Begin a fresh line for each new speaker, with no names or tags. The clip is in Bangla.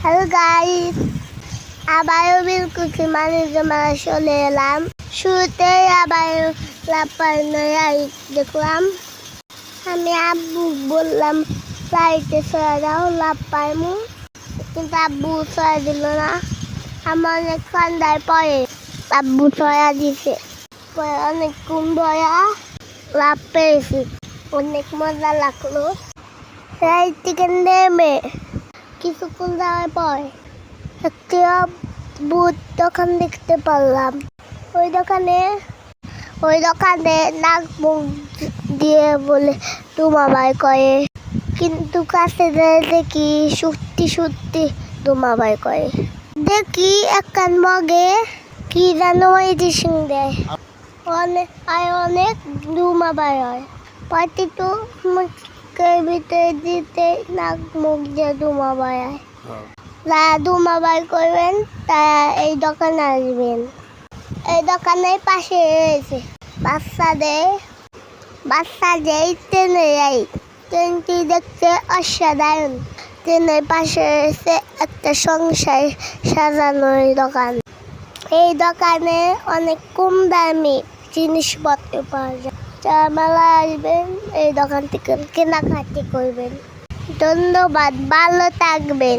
হ্যালো গাইস আবারও বিলকুচি মানুষ জমা চলে এলাম শুরুতে আবার লাপার নয় দেখলাম আমি আব্বু বললাম ফ্লাইটে সরা যাও লাভ পাইমু কিন্তু আব্বু সরা দিল না আমার অনেক ঠান্ডায় পরে আব্বু সরা দিছে পরে অনেকক্ষণ ধরা লাভ পেয়েছি অনেক মজা লাগল ফ্লাইট থেকে নেমে কিছুক্ষণ যাওয়ার পর একটি বুট দোকান দেখতে পারলাম। ওই দোকানে ওই দোকানে নাক মুখ দিয়ে বলে ডুমা বাই করে কিন্তু কাছে দেখি সত্যি সত্যি ডুমা বাই করে দেখি একখান মগে কি যেন মেডিসিন দেয়। অনেক আর অনেক ডুমা বাই হয়। প্রতিটু মুখের ভিতরে দিতে নাক মুখ দিয়ে ডুমা বাই হয়। যারা ডুমা বাই করবেন তারা এই দোকানে আসবেন। এই দোকানের পাশে রয়েছে বাচ্চাদের বাচ্চাদের ট্রেনে যাই। ট্রেনটি দেখতে অসাধারণ। ট্রেনের পাশে রয়েছে একটা সংসার সাজানোর দোকান। এই দোকানে অনেক কম দামি জিনিসপত্র পাওয়া যায়। যারা মেলা আসবেন এই দোকান থেকে কেনাকাটি করবেন। ধন্যবাদ ভালো থাকবেন।